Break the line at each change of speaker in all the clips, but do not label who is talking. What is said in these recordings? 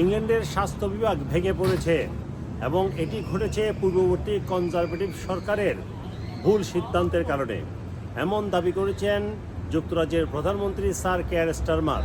ইংল্যান্ডের স্বাস্থ্য বিভাগ ভেঙে পড়েছে এবং এটি ঘটেছে পূর্ববর্তী কনজারভেটিভ সরকারের ভুল সিদ্ধান্তের কারণে এমন দাবি করেছেন যুক্তরাজ্যের প্রধানমন্ত্রী sir Keir Starmer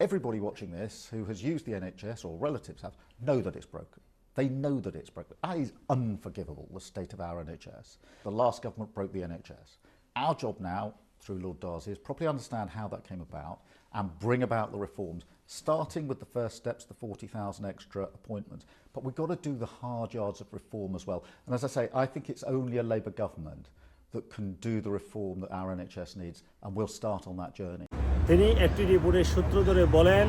Everybody watching this who has used the NHS or relatives have know that it's broken. They know that it's broken. That is unforgivable, the state of our NHS. The last government broke the NHS. Our job now, through Lord Darcy, is properly understand how that came about and bring about the reforms, starting with the first steps, the 40,000 extra appointments. But we've got to do the hard yards of reform as well. And as I say, I think it's only a Labour government that can do the reform that our NHS needs, and we'll start on that journey.
তিনি একটি রিপোর্টের সূত্র ধরে বলেন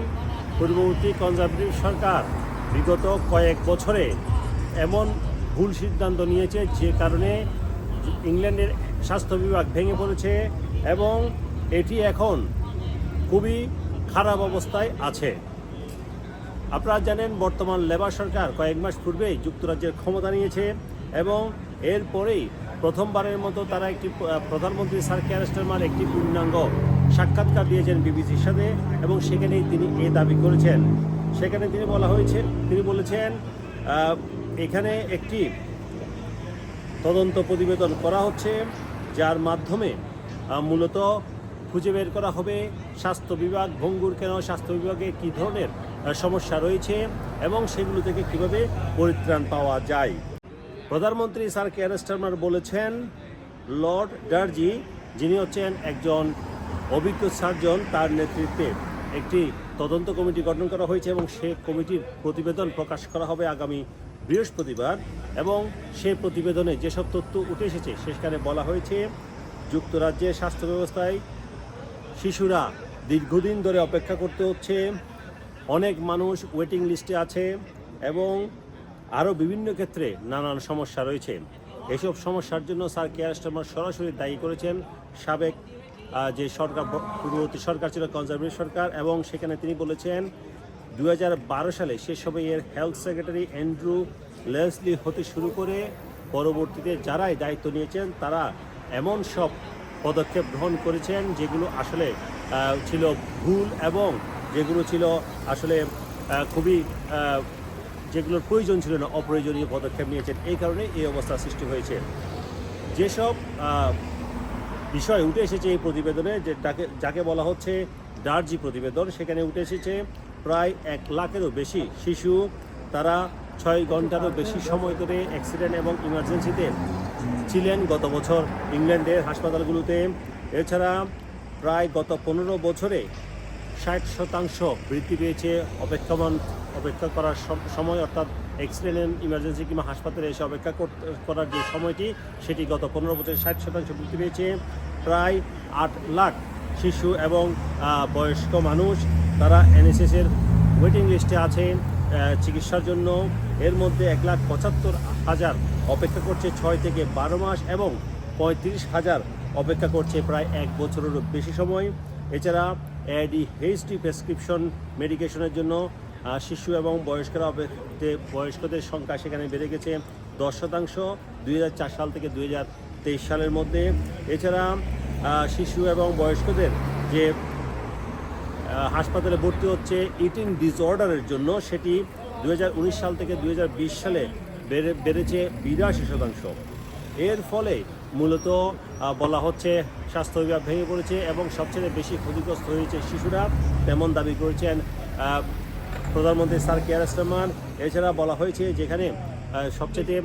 পূর্ববর্তী conservative সরকার বিগত কয়েক বছরে এমন ভুল সিদ্ধান্ত নিয়েছে যে কারণে ইংল্যান্ডের স্বাস্থ্য বিভাগ ভেঙে পড়েছে এবং এটি এখন খুবই খারাপ অবস্থায় আছে। আপনারা জানেন, বর্তমান লেবার সরকার কয়েক মাস পূর্বেই যুক্তরাজ্যের ক্ষমতা নিয়েছে এবং এরপরেই প্রথমবারের মতো তারা একটি প্রধানমন্ত্রী স্যার কেয়ার স্টারমার একটি পূর্ণাঙ্গ সাক্ষাৎকার দিয়েছেন বিবিসির সাথে এবং সেখানেই তিনি এ দাবি করেছেন। সেখানে তিনি বলা হয়েছে, তিনি বলেছেন এখানে একটি তদন্ত প্রতিবেদন করা হচ্ছে, যার মাধ্যমে মূলত খুঁজে বের করা হবে। স্বাস্থ্য বিভাগ, ভঙ্গুর কেন স্বাস্থ্য বিভাগে কী ধরনের সমস্যা রয়েছে এবং সেগুলো থেকে কীভাবে পরিত্রাণ পাওয়া যায়? প্রধানমন্ত্রী স্যার কেয়ার স্টারমার বলেছেন, লর্ড ডার্জি, যিনি হচ্ছেন একজন অভিজ্ঞ সার্জন, তার নেতৃত্বে একটি তদন্ত কমিটি গঠন করা হয়েছে এবং সে কমিটির প্রতিবেদন প্রকাশ করা হবে আগামী বৃহস্পতিবার এবং সে প্রতিবেদনে যেসব তথ্য উঠে এসেছে, সেখানে বলা হয়েছে, যুক্তরাজ্যের স্বাস্থ্য ব্যবস্থায় শিশুরা দীর্ঘদিন ধরে অপেক্ষা করতে হচ্ছে। অনেক মানুষ ওয়েটিং লিস্টে আছে এবং আরও বিভিন্ন ক্ষেত্রে নানান সমস্যা রয়েছে। এসব সমস্যার জন্য স্যার কেয়ার স্টারমার সরাসরি দায়ী করেছেন সাবেক যে সরকার পূর্ববর্তী সরকার ছিল কনজারভেটিভ সরকার, এবং সেখানে তিনি বলেছেন দু হাজার বারো সালে সে সময় এর হেলথ সেক্রেটারি অ্যান্ড্রু লেসলি হতে শুরু করে পরবর্তীতে যারাই দায়িত্ব নিয়েছেন তারা এমন সব পদক্ষেপ গ্রহণ করেছেন, যেগুলো আসলে ছিল ভুল এবং যেগুলো ছিল আসলে খুবই যেগুলোর প্রয়োজন ছিল না, অপ্রয়োজনীয় পদক্ষেপ নিয়েছেন। এই কারণে এই অবস্থা সৃষ্টি হয়েছে। যেসব বিষয় উঠে এসেছে এই প্রতিবেদনে যে যাকে যাকে বলা হচ্ছে ডার্জি প্রতিবেদন, সেখানে উঠে এসেছে প্রায় এক লাখেরও বেশি শিশু, তারা ছয় ঘন্টারও বেশি সময় ধরে অ্যাক্সিডেন্ট এবং ইমার্জেন্সিতে ছিলেন গত বছর ইংল্যান্ডের হাসপাতালগুলোতে। এছাড়া প্রায় গত পনেরো বছরে ষাট শতাংশ বৃদ্ধি পেয়েছে অপেক্ষমান অপেক্ষা করার সম- সময় অর্থাৎ অ্যাক্সিডেন্ট ইমার্জেন্সি কিংবা হাসপাতালে এসে অপেক্ষা করার যে সময়টি সেটি গত পনেরো বছরে ষাট শতাংশ বৃদ্ধি পেয়েছে। প্রায় আট লাখ শিশু এবং বয়স্ক মানুষ তারা এনএসএসের ওয়েটিং লিস্টে আছে আহ, চিকিৎসার জন্য। এর মধ্যে এক লাখ পঁচাত্তর হাজার অপেক্ষা করছে ছয় থেকে বারো মাস এবং পঁয়ত্রিশ হাজার। অপেক্ষা করছে প্রায় এক বছরেরও বেশি সময়। এছাড়া এডি এইচডি প্রেসক্রিপশন মেডিকেশনের জন্য শিশু এবং বয়স্করা বয়স্কদের সংখ্যা সেখানে বেড়ে গেছে দশ শতাংশ দু হাজার চার সাল থেকে দু হাজার তেইশ সালের মধ্যে। এছাড়া শিশু এবং বয়স্কদের যে হাসপাতালে ভর্তি হচ্ছে ইটিং ডিসঅর্ডারের জন্য, সেটি দু হাজার উনিশ সাল থেকে দুই হাজার বিশ সালে বেড়ে, বেড়েছে বিরাশি শতাংশ। এর ফলে মূলত বলা হচ্ছে স্বাস্থ্য বিভাগ ভেঙে পড়েছে এবং সবচেয়ে বেশি ক্ষতিগ্রস্ত হয়েছে শিশুরা তেমন দাবি করেছেন প্রধানমন্ত্রী স্যার কেয়ার স্টারমান এছাড়া বলা হয়েছে যেখানে সবচেয়ে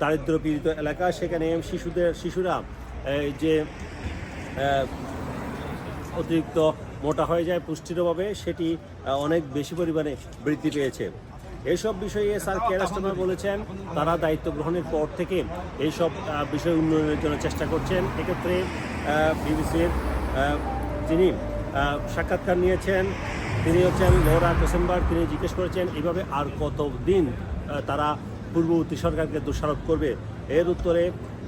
দারিদ্র পীড়িত এলাকা, সেখানে শিশুদের, শিশুরা যে অতিরিক্ত মোটা হয়ে যায় পুষ্টির অভাবে, সেটি অনেক বেশি পরিমাণে বৃদ্ধি পেয়েছে। এইসব বিষয়ে স্যার কে কেরাস্টমার বলেছেন তারা দায়িত্ব গ্রহণের পর থেকে এইসব বিষয় উন্নয়নের জন্য চেষ্টা করছেন। এক্ষেত্রে বিবিসির যিনি সাক্ষাৎকার নিয়েছেন তিনি হচ্ছেন লোরা ডিসেম্বর তিনি জিজ্ঞেস করেছেন এভাবে আর কত দিন তারা পূর্ববর্তী সরকারকে দোষারোপ করবে? এর উত্তরে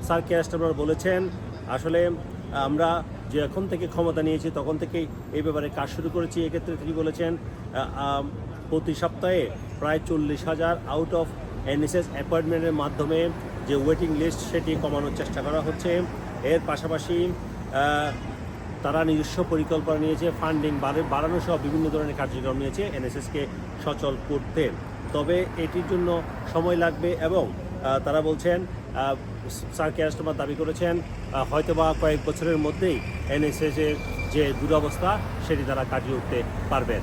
স্যার কে কেরাস্টমার বলেছেন আসলে আমরা যে এখন থেকে ক্ষমতা নিয়েছি তখন থেকেই এই ব্যাপারে কাজ শুরু করেছি। এক্ষেত্রে তিনি বলেছেন প্রতি সপ্তাহে প্রায় চল্লিশ হাজার আউট অফ এনএসএস অ্যাপয়েন্টমেন্টের মাধ্যমে যে ওয়েটিং লিস্ট সেটি কমানোর চেষ্টা করা হচ্ছে। এর পাশাপাশি তারা নিজস্ব পরিকল্পনা নিয়েছে ফান্ডিং বাড়ানো সহ বিভিন্ন ধরনের কার্যক্রম নিয়েছে এনএসএসকে সচল করতে। তবে এটির জন্য সময় লাগবে এবং তারা বলছেন স্যার কেয়ারস্টমার দাবি করেছেন হয়তোবা কয়েক বছরের মধ্যেই এনএসএস এর যে দুরবস্থা সেটি তারা কাটিয়ে উঠতে পারবেন।